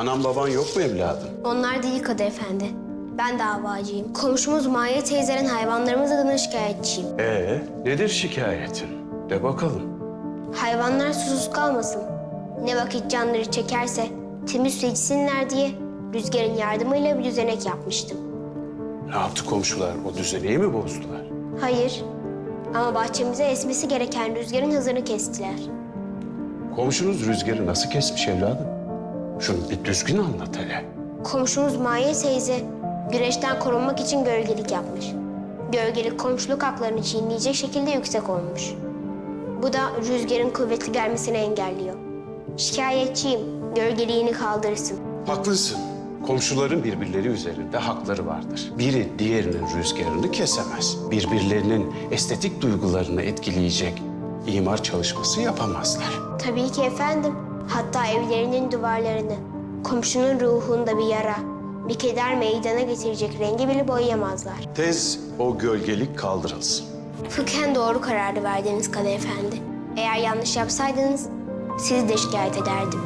Anan baban yok mu evladım? Onlar değil Kadı Efendi. Ben davacıyım. Komşumuz Maye teyzenin hayvanlarımız adına şikayetçiyim. Ee, nedir şikayetin? De bakalım. Hayvanlar susuz kalmasın. Ne vakit canları çekerse temiz su içsinler diye rüzgarın yardımıyla bir düzenek yapmıştım. Ne yaptı komşular? O düzeneyi mi bozdular? Hayır ama bahçemize esmesi gereken rüzgarın hızını kestiler. Komşunuz rüzgarı nasıl kesmiş evladım? Şunu bir düzgün anlat hele. Komşumuz Maye teyze güneşten korunmak için gölgelik yapmış. Gölgelik komşuluk haklarını çiğneyecek şekilde yüksek olmuş. Bu da rüzgarın kuvvetli gelmesini engelliyor. Şikayetçiyim, gölgeliğini kaldırsın. Haklısın. Komşuların birbirleri üzerinde hakları vardır. Biri diğerinin rüzgarını kesemez. Birbirlerinin estetik duygularını etkileyecek imar çalışması yapamazlar. Tabii ki efendim. Hatta evlerinin duvarlarını, komşunun ruhunda bir yara, bir keder meydana getirecek rengi bile boyayamazlar. Tez o gölgelik kaldırılsın. Fıkhen doğru kararı verdiniz Kadı Efendi. Eğer yanlış yapsaydınız sizi de şikayet ederdim.